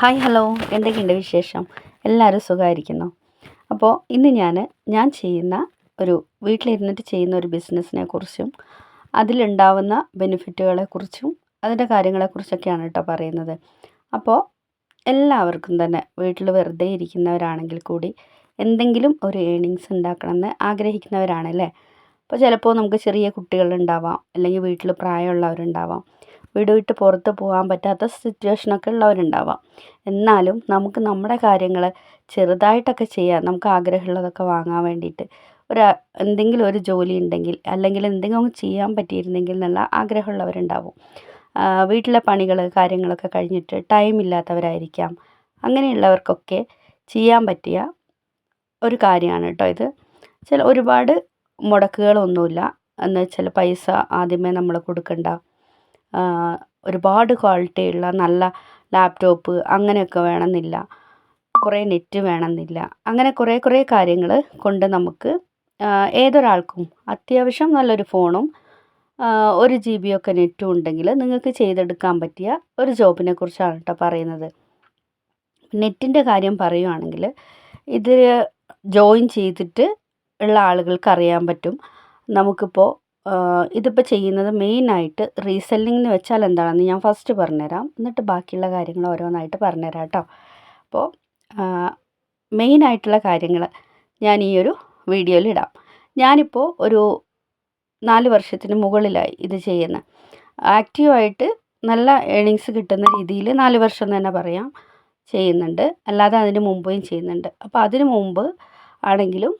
Hi hello. എന്തൊക്കെയുണ്ട് വിശേഷം? എല്ലാവരും സുഖമായിരിക്കുന്നു? അപ്പോൾ ഇന്ന് ഞാൻ ഞാൻ ചെയ്യുന്ന ഒരു വീട്ടിലിരുന്നിട്ട് ചെയ്യുന്ന ഒരു ബിസിനസ്സിനെ കുറിച്ചും അതിലുണ്ടാവുന്ന ബെനിഫിറ്റുകളെ കുറിച്ചും അതിന്റെ കാര്യങ്ങളെക്കുറിച്ചൊക്കെയാണ് കേട്ടോ പറയുന്നത്. അപ്പോൾ എല്ലാവർക്കും തന്നെ വീട്ടിൽ വെറുതെ ഇരിക്കുന്നവരാണെങ്കിൽ കൂടി എന്തെങ്കിലും ഒരു ഏണിങ്സ് ഉണ്ടാക്കണമെന്ന് ആഗ്രഹിക്കുന്നവരാണല്ലേ അപ്പോൾ ചിലപ്പോൾ നമുക്ക് ചെറിയ കുട്ടികളുണ്ടാവാം അല്ലെങ്കിൽ വീട്ടിൽ പ്രായമുള്ളവരുണ്ടാവാം. വീട് വിട്ട് പുറത്ത് പോകാൻ പറ്റാത്ത സിറ്റുവേഷനൊക്കെ ഉള്ളവരുണ്ടാവാം. എന്നാലും നമുക്ക് നമ്മുടെ കാര്യങ്ങൾ ചെറുതായിട്ടൊക്കെ ചെയ്യാൻ നമുക്ക് ആഗ്രഹമുള്ളതൊക്കെ വാങ്ങാൻ വേണ്ടിയിട്ട്. ഒരു എന്തെങ്കിലും ഒരു ജോലി ഉണ്ടെങ്കിൽ അല്ലെങ്കിൽ എന്തെങ്കിലും ചെയ്യാൻ പറ്റിയിരുന്നെങ്കിൽ എന്നുള്ള ആഗ്രഹമുള്ളവരുണ്ടാവും. വീട്ടിലെ പണികൾ കാര്യങ്ങളൊക്കെ കഴിഞ്ഞിട്ട് ടൈം ഇല്ലാത്തവരായിരിക്കാം. അങ്ങനെയുള്ളവർക്കൊക്കെ ചെയ്യാൻ പറ്റിയ ഒരു കാര്യമാണ് കേട്ടോ ഇത്. ചില ഒരുപാട് മുടക്കുകളൊന്നുമില്ല. എന്നുവെച്ചാൽ പൈസ ആദ്യമേ നമ്മൾ കൊടുക്കണ്ട. ഒരുപാട് ക്വാളിറ്റിയുള്ള നല്ല ലാപ്ടോപ്പ് അങ്ങനെയൊക്കെ വേണമെന്നില്ല. കുറേ നെറ്റ് വേണമെന്നില്ല. അങ്ങനെ കുറേ കുറേ കാര്യങ്ങൾ കൊണ്ട് നമുക്ക് ഏതൊരാൾക്കും അത്യാവശ്യം നല്ലൊരു ഫോണും ഒരു ജി ഒക്കെ നെറ്റും ഉണ്ടെങ്കിൽ നിങ്ങൾക്ക് ചെയ്തെടുക്കാൻ പറ്റിയ ഒരു ജോബിനെ കുറിച്ചാണ് കേട്ടോ പറയുന്നത്. നെറ്റിന്റെ കാര്യം പറയുവാണെങ്കിൽ ഇതിൽ ജോയിൻ ചെയ്തിട്ട് ഉള്ള ആളുകൾക്ക് അറിയാൻ പറ്റും. നമുക്കിപ്പോൾ ഇതിപ്പോൾ ചെയ്യുന്നത് മെയിനായിട്ട് റീസെല്ലിംഗ് എന്ന് വെച്ചാൽ എന്താണെന്ന് ഞാൻ ഫസ്റ്റ് പറഞ്ഞുതരാം. എന്നിട്ട് ബാക്കിയുള്ള കാര്യങ്ങൾ ഓരോന്നായിട്ട് പറഞ്ഞുതരാം കേട്ടോ. അപ്പോൾ മെയിനായിട്ടുള്ള കാര്യങ്ങൾ ഞാൻ ഈ ഒരു വീഡിയോയിൽ ഇടാം. ഞാനിപ്പോൾ ഒരു നാല് വർഷത്തിന് മുകളിലായി ഇത് ചെയ്യുന്നത് ആക്റ്റീവായിട്ട് നല്ല ഏണിങ്സ് കിട്ടുന്ന രീതിയിൽ നാല് വർഷം തന്നെ പറയാം. ചെയ്യുന്നുണ്ട്. അല്ലാതെ അതിന് മുമ്പേയും ചെയ്യുന്നുണ്ട്. അപ്പോൾ അതിന് മുമ്പ് ആണെങ്കിലും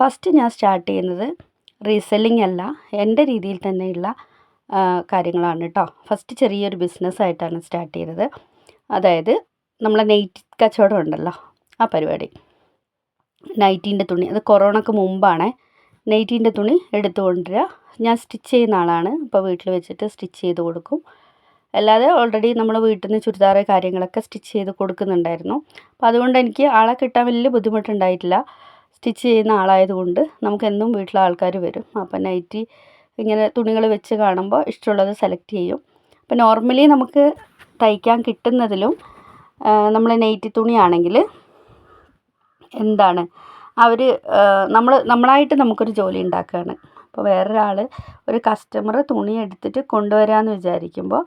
ഫസ്റ്റ് ഞാൻ സ്റ്റാർട്ട് ചെയ്യുന്നത് റീസെല്ലിംഗ് അല്ല എന്റെ രീതിയിൽ തന്നെയുള്ള കാര്യങ്ങളാണ് കേട്ടോ ഫസ്റ്റ് ചെറിയൊരു ബിസിനസ്സായിട്ടാണ് സ്റ്റാർട്ട് ചെയ്തത്. അതായത് നമ്മളെ നെയ്റ്റ് കച്ചവടം ഉണ്ടല്ലോ ആ പരിപാടി. നൈറ്റീന്റെ തുണി അത് കൊറോണക്ക് മുമ്പാണ്. നെയ്റ്റീന്റെ തുണി എടുത്തു കൊണ്ടുവരിക ഞാൻ സ്റ്റിച്ച് ചെയ്യുന്ന ആളാണ്. അപ്പോൾ വീട്ടിൽ വെച്ചിട്ട് സ്റ്റിച്ച് ചെയ്ത് കൊടുക്കും. അല്ലാതെ ഓൾറെഡി നമ്മൾ വീട്ടിൽ നിന്ന് ചുരിദാർ കാര്യങ്ങളൊക്കെ സ്റ്റിച്ച് ചെയ്ത് കൊടുക്കുന്നുണ്ടായിരുന്നു. അപ്പോൾ അതുകൊണ്ട് എനിക്ക് ആളെ കിട്ടാൻ വലിയ ബുദ്ധിമുട്ടുണ്ടായിട്ടില്ല. സ്റ്റിച്ച് ചെയ്യുന്ന ആളായതുകൊണ്ട് നമുക്കെന്നും വീട്ടിൽ ആൾക്കാർ വരും. അപ്പം നൈറ്റി ഇങ്ങനെ തുണികൾ വെച്ച് കാണുമ്പോൾ ഇഷ്ടമുള്ളത് സെലക്ട് ചെയ്യും. അപ്പോൾ നോർമലി നമുക്ക് തയ്ക്കാൻ കിട്ടുന്നതിലും നമ്മൾ നൈറ്റി തുണിയാണെങ്കിൽ എന്താണ്? അവർ നമ്മൾ നമ്മളായിട്ട് നമുക്കൊരു ജോലി ഉണ്ടാക്കുകയാണ്. അപ്പോൾ വേറൊരാൾ ഒരു കസ്റ്റമർ തുണി എടുത്തിട്ട് കൊണ്ടുവരാമെന്ന് വിചാരിക്കുമ്പോൾ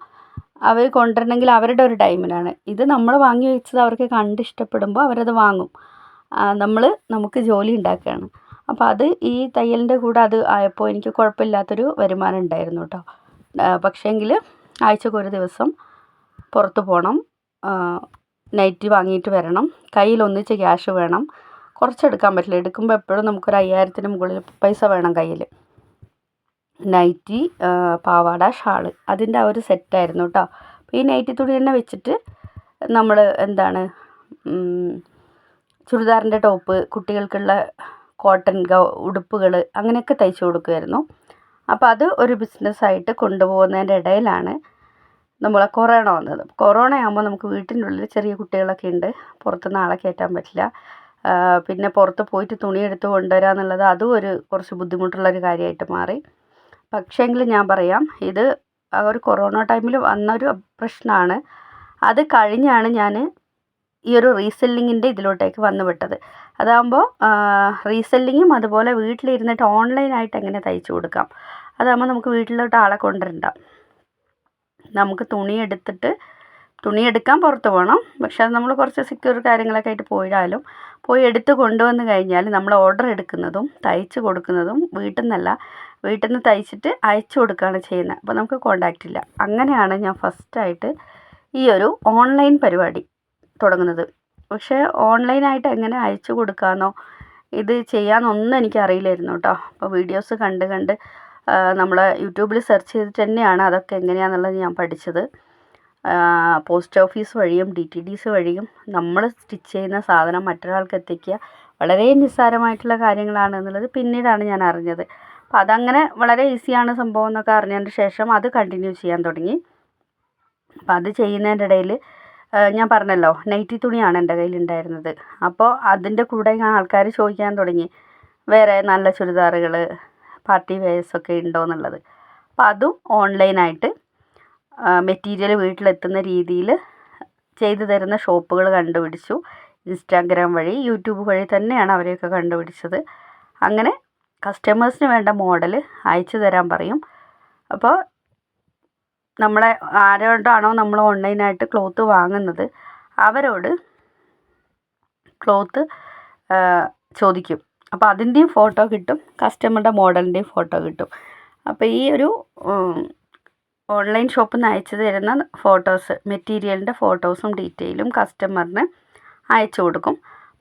അവർ കൊണ്ടുവരണമെങ്കിൽ അവരുടെ ഒരു ടൈമിലാണ് ഇത് നമ്മൾ വാങ്ങി വെച്ചത് അവർക്ക് കണ്ട് ഇഷ്ടപ്പെടുമ്പോൾ അവരത് വാങ്ങും. നമ്മൾ നമുക്ക് ജോലി ഉണ്ടാക്കുകയാണ്. അപ്പോൾ അത് ഈ തയ്യലിന്റെ കൂടെ അത് ആയപ്പോൾ എനിക്ക് കുഴപ്പമില്ലാത്തൊരു വരുമാനം ഉണ്ടായിരുന്നു കേട്ടോ പക്ഷേങ്കിൽ ആഴ്ചക്ക് ഒരു ദിവസം പുറത്ത് പോകണം നൈറ്റി വാങ്ങിയിട്ട് വരണം. കയ്യിൽ ഒന്നിച്ച് ക്യാഷ് വേണം. കുറച്ചെടുക്കാൻ പറ്റില്ല. എടുക്കുമ്പോൾ എപ്പോഴും നമുക്കൊരു അയ്യായിരത്തിന് മുകളിൽ പൈസ വേണം കയ്യിൽ നൈറ്റി പാവാട ഷാൾ അതിന്റെ ആ ഒരു സെറ്റായിരുന്നു കേട്ടോ അപ്പോൾ ഈ നൈറ്റി തുണി തന്നെ വെച്ചിട്ട് നമ്മൾ എന്താണ് ചുരിദാറിന്റെ ടോപ്പ് കുട്ടികൾക്കുള്ള കോട്ടൺ ഗൗ ഉടുപ്പുകൾ അങ്ങനെയൊക്കെ തയ്ച്ചു കൊടുക്കുമായിരുന്നു അപ്പോൾ അത് ഒരു ബിസിനസ്സായിട്ട് കൊണ്ടുപോകുന്നതിന്റെ ഇടയിലാണ് നമ്മളെ കൊറോണ വന്നത്. കൊറോണ ആകുമ്പോൾ നമുക്ക് വീട്ടിന്റെ ഉള്ളിൽ ചെറിയ കുട്ടികളൊക്കെ ഉണ്ട്. പുറത്തുനിന്ന് ആളെ കയറ്റാൻ പറ്റില്ല. പിന്നെ പുറത്ത് പോയിട്ട് തുണി എടുത്ത് കൊണ്ടുവരിക എന്നുള്ളത് അതും ഒരു കുറച്ച് ബുദ്ധിമുട്ടുള്ള ഒരു കാര്യമായിട്ട് മാറി. പക്ഷേങ്കിൽ ഞാൻ പറയാം ഇത് ഒരു കൊറോണ ടൈമിൽ വന്നൊരു പ്രശ്നമാണ്. അത് കഴിഞ്ഞാണ് ഞാൻ ഈ ഒരു റീസെല്ലിങ്ങിന്റെ ഇതിലോട്ടേക്ക് വന്നു വിട്ടത്. അതാകുമ്പോൾ റീസെല്ലിങ്ങും അതുപോലെ വീട്ടിലിരുന്നിട്ട് ഓൺലൈനായിട്ട് എങ്ങനെ തയ്ച്ചു കൊടുക്കാം? അതാകുമ്പോൾ നമുക്ക് വീട്ടിലോട്ട് ആളെ കൊണ്ടുവരണ്ട. നമുക്ക് തുണി എടുത്തിട്ട് തുണി എടുക്കാൻ പുറത്ത് പോകണം. പക്ഷേ അത് നമ്മൾ കുറച്ച് സെക്യൂർ കാര്യങ്ങളൊക്കെ ആയിട്ട് പോയാലും പോയി എടുത്ത് കൊണ്ടുവന്ന് കഴിഞ്ഞാൽ നമ്മൾ ഓർഡർ എടുക്കുന്നതും തയ്ച്ച് കൊടുക്കുന്നതും വീട്ടിൽ നിന്നല്ല വീട്ടിൽ നിന്ന് തയ്ച്ചിട്ട് അയച്ചു കൊടുക്കുകയാണ് ചെയ്യുന്നത്. അപ്പോൾ നമുക്ക് കോണ്ടാക്റ്റ് ഇല്ല. അങ്ങനെയാണ് ഞാൻ ഫസ്റ്റായിട്ട് ഈ ഒരു ഓൺലൈൻ പരിപാടി തുടങ്ങുന്നത്. പക്ഷേ ഓൺലൈനായിട്ട് എങ്ങനെ അയച്ചു കൊടുക്കാമെന്നോ ഇത് ചെയ്യാമെന്നൊന്നും എനിക്കറിയില്ലായിരുന്നു കേട്ടോ. അപ്പോൾ വീഡിയോസ് കണ്ട് കണ്ട് നമ്മൾ യൂട്യൂബിൽ സെർച്ച് ചെയ്തിട്ട് തന്നെയാണ് അതൊക്കെ എങ്ങനെയാണെന്നുള്ളത് ഞാൻ പഠിച്ചത്. പോസ്റ്റ് ഓഫീസ് വഴിയും ഡി ടി ഡി സി വഴിയും നമ്മൾ സ്റ്റിച്ച് ചെയ്യുന്ന സാധനം മറ്റൊരാൾക്ക് എത്തിക്കുക വളരെ നിസ്സാരമായിട്ടുള്ള കാര്യങ്ങളാണ് എന്നുള്ളത് പിന്നീടാണ് ഞാൻ അറിഞ്ഞത്. അപ്പം അതങ്ങനെ വളരെ ഈസിയാണ് സംഭവം എന്നൊക്കെ അറിഞ്ഞതിന് ശേഷം അത് കണ്ടിന്യൂ ചെയ്യാൻ തുടങ്ങി. അപ്പോൾ അത് ചെയ്യുന്നതിന്റെ ഇടയിൽ ഞാൻ പറഞ്ഞല്ലോ നൈറ്റി തുണിയാണ് എന്റെ കയ്യിലുണ്ടായിരുന്നത്. അപ്പോൾ അതിന്റെ കൂടെ ഞാൻ ആൾക്കാർ ചോദിക്കാൻ തുടങ്ങി വേറെ നല്ല ചുരിദാറുകൾ പാർട്ടി വെയേഴ്സൊക്കെ ഉണ്ടോ എന്നുള്ളത്. അപ്പോൾ അതും ഓൺലൈനായിട്ട് മെറ്റീരിയൽ വീട്ടിലെത്തുന്ന രീതിയിൽ ചെയ്തു തരുന്ന ഷോപ്പുകൾ കണ്ടുപിടിച്ചു. ഇൻസ്റ്റാഗ്രാം വഴി യൂട്യൂബ് വഴി തന്നെയാണ് അവരെയൊക്കെ കണ്ടുപിടിച്ചത്. അങ്ങനെ കസ്റ്റമേഴ്സിന് വേണ്ട മോഡൽ അയച്ചു തരാൻ പറയും. അപ്പോൾ നമ്മളെ ആരോടാണോ നമ്മൾ ഓൺലൈനായിട്ട് ക്ലോത്ത് വാങ്ങുന്നത് അവരോട് ക്ലോത്ത് ചോദിക്കും. അപ്പോൾ അതിന്റെയും ഫോട്ടോ കിട്ടും കസ്റ്റമറുടെ മോഡലിന്റെയും ഫോട്ടോ കിട്ടും. അപ്പോൾ ഈ ഒരു ഓൺലൈൻ ഷോപ്പിൽ നിന്ന് അയച്ചു തരുന്ന ഫോട്ടോസ് മെറ്റീരിയലിന്റെ ഫോട്ടോസും ഡീറ്റെയിലും കസ്റ്റമറിന് അയച്ചു കൊടുക്കും.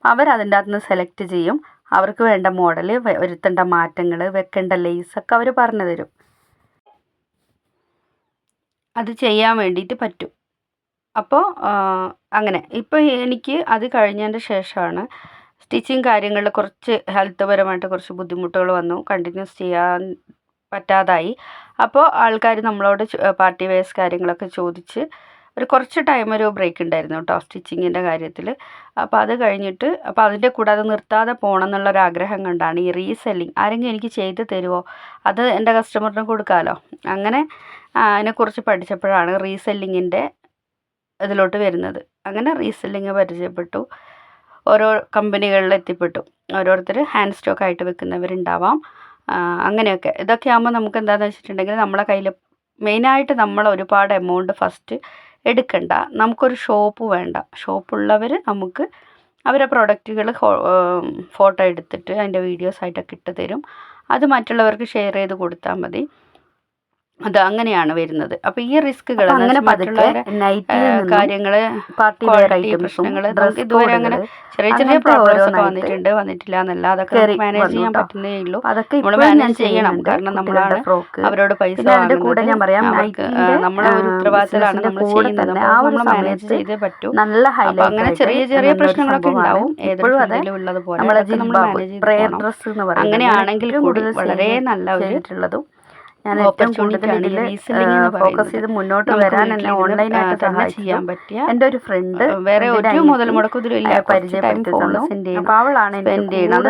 അവരതിന്റെ അകത്ത് നിന്ന് സെലക്ട് ചെയ്യും. അവർക്ക് വേണ്ട മോഡൽ വരുത്തേണ്ട മാറ്റങ്ങൾ വെക്കേണ്ട ലേസൊക്കെ അവർ പറഞ്ഞു തരും. അത് ചെയ്യാൻ വേണ്ടിയിട്ട് പറ്റും. അപ്പോൾ അങ്ങനെ. ഇപ്പോൾ എനിക്ക് അത് കഴിഞ്ഞതിന്റെ ശേഷമാണ് സ്റ്റിച്ചിങ് കാര്യങ്ങളിൽ കുറച്ച് ഹെൽത്ത് പരമായിട്ട് കുറച്ച് ബുദ്ധിമുട്ടുകൾ വന്നു. കണ്ടിന്യൂസ് ചെയ്യാൻ പറ്റാതായി. അപ്പോൾ ആൾക്കാർ നമ്മളോട് പാർട്ടി വെയർസ് കാര്യങ്ങളൊക്കെ ചോദിച്ച് ഒരു കുറച്ച് ടൈം ഒരു ബ്രേക്ക് ഉണ്ടായിരുന്നു കേട്ടോ സ്റ്റിച്ചിങ്ങിന്റെ കാര്യത്തിൽ അപ്പോൾ അത് കഴിഞ്ഞിട്ട് അപ്പോൾ അതിന്റെ കൂടെ അത് നിർത്താതെ പോകണം എന്നുള്ളൊരു ആഗ്രഹം കൊണ്ടാണ് ഈ റീസെല്ലിങ് ആരെങ്കിലും എനിക്ക് ചെയ്ത് തരുമോ അത് എന്റെ കസ്റ്റമറിന് കൊടുക്കാമല്ലോ അങ്ങനെ അതിനെക്കുറിച്ച് പഠിച്ചപ്പോഴാണ് റീസെല്ലിങ്ങിന്റെ ഇതിലോട്ട് വരുന്നത്. അങ്ങനെ റീസെല്ലിങ് പരിചയപ്പെട്ടു. ഓരോ കമ്പനികളിൽ എത്തിപ്പെട്ടു. ഓരോരുത്തർ ഹാൻഡ് സ്റ്റോക്ക് ആയിട്ട് വെക്കുന്നവരുണ്ടാവാം. അങ്ങനെയൊക്കെ. ഇതൊക്കെ ആകുമ്പോൾ നമുക്ക് എന്താണെന്ന് വെച്ചിട്ടുണ്ടെങ്കിൽ നമ്മളെ കയ്യിൽ മെയിനായിട്ട് നമ്മൾ ഒരുപാട് എമൗണ്ട് ഫസ്റ്റ് എടുക്കണ്ട. നമുക്കൊരു ഷോപ്പ് വേണ്ട. ഷോപ്പുള്ളവർ നമുക്ക് അവരെ പ്രോഡക്റ്റുകൾ ഫോട്ടോ എടുത്തിട്ട് അതിന്റെ വീഡിയോസ് ആയിട്ടൊക്കെ ഇട്ട് തരും. അത് മറ്റുള്ളവർക്ക് ഷെയർ ചെയ്ത് കൊടുത്താൽ മതി. അത് അങ്ങനെയാണ് വരുന്നത്. അപ്പൊ ഈ റിസ്കുകൾ കാര്യങ്ങൾ ക്വാളിറ്റി പ്രശ്നങ്ങൾ ഇതുവരെ അങ്ങനെ ചെറിയ ചെറിയ പ്രോബ്ലംസ് ഒക്കെ വന്നിട്ടുണ്ട്. വന്നിട്ടില്ല എന്നല്ല. അതൊക്കെ മാനേജ് ചെയ്യാൻ പറ്റുന്നേ ഉള്ളൂ. അതൊക്കെ നമ്മൾ മാനേജ് ചെയ്യണം. കാരണം നമ്മളാണ് അവരോട് പൈസ കൂടെ ഞാൻ പറയാം നമ്മളെ ഒരു ഉത്തരവാദിത്തമാണ് നമ്മൾ ചെയ്യുന്നത് നമ്മൾ മാനേജ് ചെയ്തേ പറ്റൂ. നല്ല അങ്ങനെ ചെറിയ ചെറിയ പ്രശ്നങ്ങളൊക്കെ ഉണ്ടാവും. ഏതൊരു ഉള്ളത് പോലെ ഉള്ളതുപോലെ നമ്മൾ അങ്ങനെയാണെങ്കിൽ കൂടി കൂടുതൽ വളരെ നല്ല ഒരു ഞാൻ ഏറ്റവും കൂടുതൽ ഇതിൽ ഫോക്കസ്. ചെയ്ത് മുന്നോട്ട് വരാൻ എന്നെ ഓൺലൈനായിട്ട് തന്നെ ചെയ്യാൻ പറ്റിയ എന്റെ ഒരു ഫ്രണ്ട് വേറെ ഒരു മുതൽ മുടക്കത്തിലും ഇല്ല പരിചയപ്പെടുത്തി തന്നു അപ്പോൾ അവളാണ് എനിക്ക് ചെയ്യണം.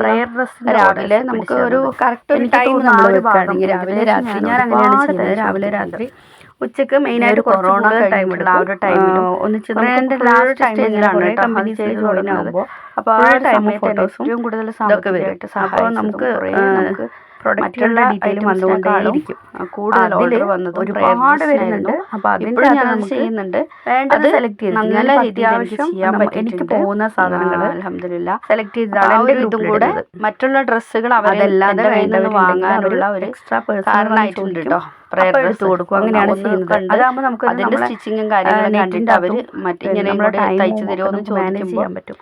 പ്രയർ രാവിലെ നമുക്ക് ഒരു കറക്റ്റ് ഒരു ടൈം നമ്മൾ വെക്കുകയാണെങ്കിൽ രാവിലെ രാത്രി ഞാൻ അങ്ങനെയാണ് ചെയ്യുന്നത് രാവിലെ. രാത്രി ഉച്ചയ്ക്ക് മെയിനായിട്ട് കൊറോണ ടൈം ആ ഒരു ടൈമിലും ഒന്നിച്ച് ലാസ്റ്റ് ടൈമിലാണ് അത് ചെയ്ത് തുടങ്ങുന്നത്. അപ്പോൾ ആ ടൈമിൽ ഫോട്ടോസും കൂടുതൽ സാമ്പത്തികമായിട്ട്. അപ്പോൾ നമുക്ക് മറ്റുള്ള മറ്റുള്ള ഡീറ്റെയിൽ items വന്നുകൊണ്ടേയിരിക്കും നെക്കാളും കൂടുതൽ ഓർഡർ വന്നതും ഒരുപാട് വരുന്നുണ്ട് അപ്പോൾ അതിന്റെ ഞാൻ ചെയ്യുന്നുണ്ട്. വേണ്ടത് സെലക്ട് ചെയ്ത് നല്ല അത്യാവശ്യം എനിക്ക്. പോകുന്ന സാധനങ്ങൾ അലഹമില്ല സെലക്ട് ചെയ്തതാണ് ഇതും കൂടെ മറ്റുള്ള ഡ്രസ്സുകൾ അവരെല്ലാം വാങ്ങാനുള്ള ഒരു എക്സ്ട്രാ ചോദിക്കും. കേട്ടോ എടുത്ത് കൊടുക്കും. അങ്ങനെയാണ് ചെയ്യുന്നത്. അതാകുമ്പോൾ നമുക്ക് അതിന്റെ സ്റ്റിച്ചിങ്ങും കാര്യങ്ങളും കണ്ടിട്ട് അവർ മറ്റിങ്ങനെ ഇങ്ങോട്ട് തയ്ച്ചു തരുമോ എന്ന് ചോദിക്കാൻ ചെയ്യാൻ പറ്റും.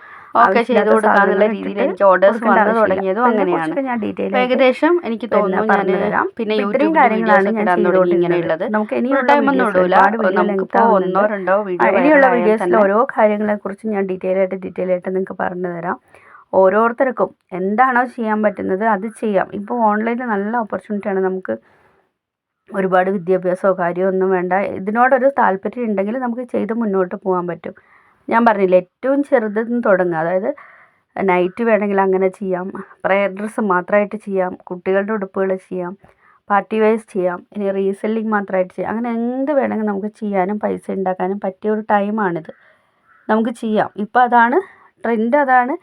കൊടുക്കാന്നുള്ള രീതിയിൽ എനിക്ക് ഓർഡേഴ്സ് വന്നു തുടങ്ങിയതും അങ്ങനെയാണ്. ഞാൻ ഡീറ്റെയിൽ ഏകദേശം എനിക്ക് തോന്നുന്നു ഞാൻ പിന്നെ യൂട്യൂബ് കാര്യങ്ങളാണ് ഞാൻ ഇങ്ങനെയുള്ളത് നമുക്ക് ഇനി ഇനിയുള്ള ഒന്നോ രണ്ടോ വീഡിയോ ഇനിയുള്ള വീഡിയോസിൽ ഓരോ കാര്യങ്ങളെ കുറിച്ച് ഞാൻ ഡീറ്റെയിൽ ആയിട്ട് ഡീറ്റെയിൽ ആയിട്ട് നിങ്ങൾക്ക് പറഞ്ഞു തരാം. ഓരോരുത്തർക്കും എന്താണോ ചെയ്യാൻ പറ്റുന്നത് അത് ചെയ്യാം. ഇപ്പോൾ ഓൺലൈനിൽ നല്ല ഓപ്പർച്യൂണിറ്റിയാണ് നമുക്ക് ഒരുപാട് വിദ്യാഭ്യാസമോ കാര്യമോ ഒന്നും വേണ്ട. ഇതിനോടൊരു താല്പര്യം ഉണ്ടെങ്കിൽ നമുക്ക് ചെയ്ത് മുന്നോട്ട് പോകാൻ പറ്റും. ഞാൻ പറഞ്ഞില്ല ഏറ്റവും ചെറുതിൽ നിന്ന് തുടങ്ങുക. അതായത് നൈറ്റ് വേണമെങ്കിൽ അങ്ങനെ ചെയ്യാം. പ്രയർ ഡ്രസ്സ് മാത്രമായിട്ട് ചെയ്യാം. കുട്ടികളുടെ ഉടുപ്പുകൾ ചെയ്യാം. പാർട്ടി വൈസ് ചെയ്യാം. ഇനി റീസെല്ലിങ് മാത്രമായിട്ട് ചെയ്യാം. അങ്ങനെ എന്ത് വേണമെങ്കിൽ നമുക്ക് ചെയ്യാനും പൈസ ഉണ്ടാക്കാനും പറ്റിയ ഒരു ടൈമാണിത് നമുക്ക് ചെയ്യാം. ഇപ്പോൾ അതാണ് ട്രെൻഡ് അതാണ്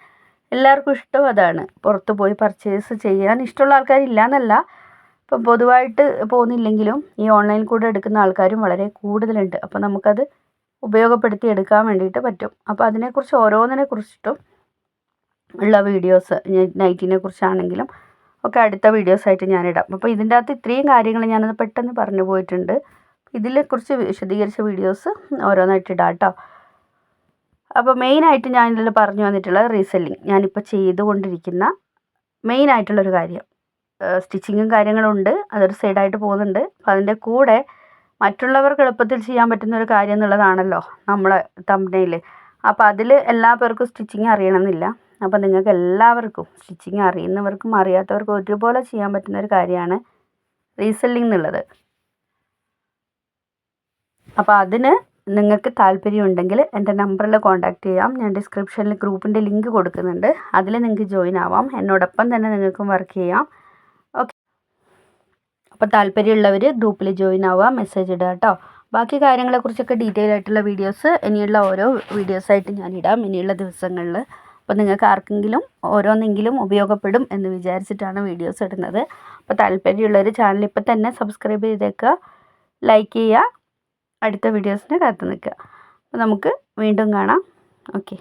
എല്ലാവർക്കും ഇഷ്ടവും അതാണ്. പുറത്ത് പോയി പർച്ചേസ് ചെയ്യാൻ ഇഷ്ടമുള്ള ആൾക്കാരില്ല എന്നല്ല ഇപ്പം പൊതുവായിട്ട് പോകുന്നില്ലെങ്കിലും ഈ ഓൺലൈൻ കൂടെ എടുക്കുന്ന ആൾക്കാരും വളരെ കൂടുതലുണ്ട്. അപ്പോൾ നമുക്കത് ഉപയോഗപ്പെടുത്തി എടുക്കാൻ വേണ്ടിയിട്ട് പറ്റും. അപ്പോൾ അതിനെക്കുറിച്ച് ഓരോന്നിനെ കുറിച്ചിട്ടും ഉള്ള വീഡിയോസ് നൈറ്റിനെ കുറിച്ചാണെങ്കിലും ഒക്കെ അടുത്ത വീഡിയോസായിട്ട് ഞാനിടാം. അപ്പോൾ ഇതിന്റെ അകത്ത് ഇത്രയും കാര്യങ്ങൾ ഞാനത് പെട്ടെന്ന് പറഞ്ഞു പോയിട്ടുണ്ട്. ഇതിനെക്കുറിച്ച് വിശദീകരിച്ച വീഡിയോസ് ഓരോന്നായിട്ട് ഇടാം കേട്ടോ അപ്പോൾ മെയിനായിട്ട് ഞാൻ ഇതിൽ പറഞ്ഞു വന്നിട്ടുള്ളത് റീസെല്ലിങ് ഞാനിപ്പോൾ ചെയ്തുകൊണ്ടിരിക്കുന്ന മെയിനായിട്ടുള്ളൊരു കാര്യം. സ്റ്റിച്ചിങ്ങും കാര്യങ്ങളുണ്ട് അതൊരു സൈഡായിട്ട് പോകുന്നുണ്ട്. അപ്പോൾ അതിന്റെ കൂടെ മറ്റുള്ളവർക്ക് എളുപ്പത്തിൽ ചെയ്യാൻ പറ്റുന്ന ഒരു കാര്യം എന്നുള്ളതാണല്ലോ നമ്മളെ തമ്പനയിൽ അപ്പോൾ അതിൽ എല്ലാ പേർക്കും സ്റ്റിച്ചിങ് അറിയണമെന്നില്ല. അപ്പോൾ നിങ്ങൾക്ക് എല്ലാവർക്കും സ്റ്റിച്ചിങ് അറിയുന്നവർക്കും അറിയാത്തവർക്കും ഒരുപോലെ ചെയ്യാൻ പറ്റുന്ന ഒരു കാര്യമാണ് റീസെല്ലിംഗ് എന്നുള്ളത്. അപ്പോൾ അതിന് നിങ്ങൾക്ക് താല്പര്യമുണ്ടെങ്കിൽ എന്റെ നമ്പറിൽ കോൺടാക്റ്റ് ചെയ്യാം. ഞാൻ ഡിസ്ക്രിപ്ഷനിൽ ഗ്രൂപ്പിന്റെ ലിങ്ക് കൊടുക്കുന്നുണ്ട്. അതിൽ നിങ്ങൾക്ക് ജോയിൻ ആവാം. എന്നോടൊപ്പം തന്നെ നിങ്ങൾക്കും വർക്ക് ചെയ്യാം. അപ്പോൾ താല്പര്യമുള്ളവർ ഗ്രൂപ്പിൽ ജോയിൻ ആവുക മെസ്സേജ് ഇടുക കേട്ടോ ബാക്കി കാര്യങ്ങളെക്കുറിച്ചൊക്കെ ഡീറ്റെയിൽ ആയിട്ടുള്ള വീഡിയോസ് ഇനിയുള്ള ഓരോ വീഡിയോസായിട്ട് ഞാൻ ഇടാം ഇനിയുള്ള ദിവസങ്ങളിൽ അപ്പോൾ നിങ്ങൾക്ക് ആർക്കെങ്കിലും ഓരോന്നെങ്കിലും ഉപയോഗപ്പെടും എന്ന് വിചാരിച്ചിട്ടാണ് വീഡിയോസ് ഇടുന്നത്. അപ്പോൾ താല്പര്യമുള്ളവർ ചാനൽ ഇപ്പോൾ തന്നെ സബ്സ്ക്രൈബ് ചെയ്തേക്കുക ലൈക്ക് ചെയ്യുക അടുത്ത വീഡിയോസിന് കാത്തു നിൽക്കുക. അപ്പോൾ നമുക്ക് വീണ്ടും കാണാം. ഓക്കെ